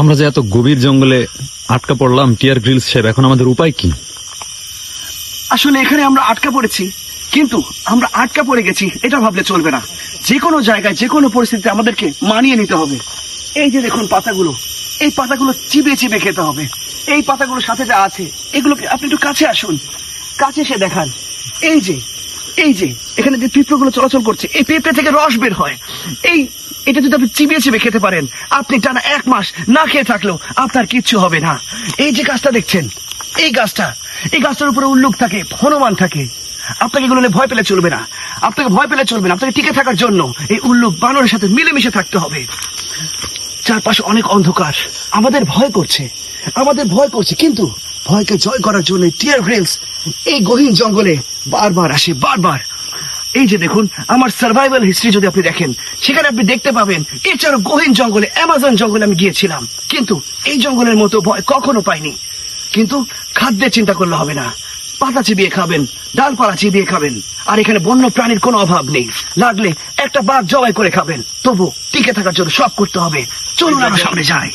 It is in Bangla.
আমরা যে এত গভীর জঙ্গলে আটকা পড়লাম, টিয়ার গ্রিলস সাহেব এখন আমাদের উপায় কি? আসলে এখানে আমরা আটকা পড়েছি, কিন্তু আমরা আটকা পড়ে গেছি, এটা ভাবলে চলবে না। যে কোনো জায়গায় যে কোনো পরিস্থিতিতে আমাদেরকে মানিয়ে নিতে হবে। এই যে দেখুন পাতাগুলো, এই পাতাগুলো চিবে চিবে খেতে হবে। এই পাতাগুলো সাথে যা আছে, এগুলোকে আপনি একটু কাছে আসুন। কাছে এসে দেখান। এই যে এই যে, এখানে যে পিঁপড়েগুলো চলাচল করছে, এই পিঁপড়ে থেকে রস বের হয়। এই এটা যদি আপনি চিবিয়ে চিবিয়ে খেতে পারেন, আপনি টানা এক মাস না খেয়ে থাকলেও আপনার কিচ্ছু হবে না। এই যে গাছটা দেখছেন, এই গাছটা, এই গাছটার উপরে উল্লুক থাকে, হনুমান থাকে। আপনাকে এগুলো ভয় পেলে চলবে না। আপনাকে ভয় পেলে চলবে না। আপনাকে টিকে থাকার জন্য এই উল্লুক বানরের সাথে মিলেমিশে থাকতে হবে। চারপাশে অনেক অন্ধকার। আমাদের ভয় করছে। আমাদের ভয় করছে। কিন্তু ভয়কে জয় করার জন্য টিয়ার গ্রিলস এই গহীন জঙ্গলে বারবার আসে, বারবার। এই যে দেখুন, আমার সার্ভাইভাল হিস্ট্রি যদি আপনি দেখেন, সেখানে আপনি দেখতে পাবেন এছাড়াও গহীন জঙ্গলে, অ্যামাজন জঙ্গলে আমি গিয়েছিলাম। কিন্তু এই জঙ্গলের মতো ভয় কখনো পাইনি। কিন্তু খাদ্যের চিন্তা করলে হবে না। পাতা চিবিয়ে খাবেন, ডালপালা চিবিয়ে খাবেন, আর এখানে বন্য প্রাণীর কোনো অভাব নেই। লাগলে একটা বাঘ জবাই করে খাবেন। তবু টিকে থাকার জন্য সব করতে হবে। চলুন আমার সামনে যাই।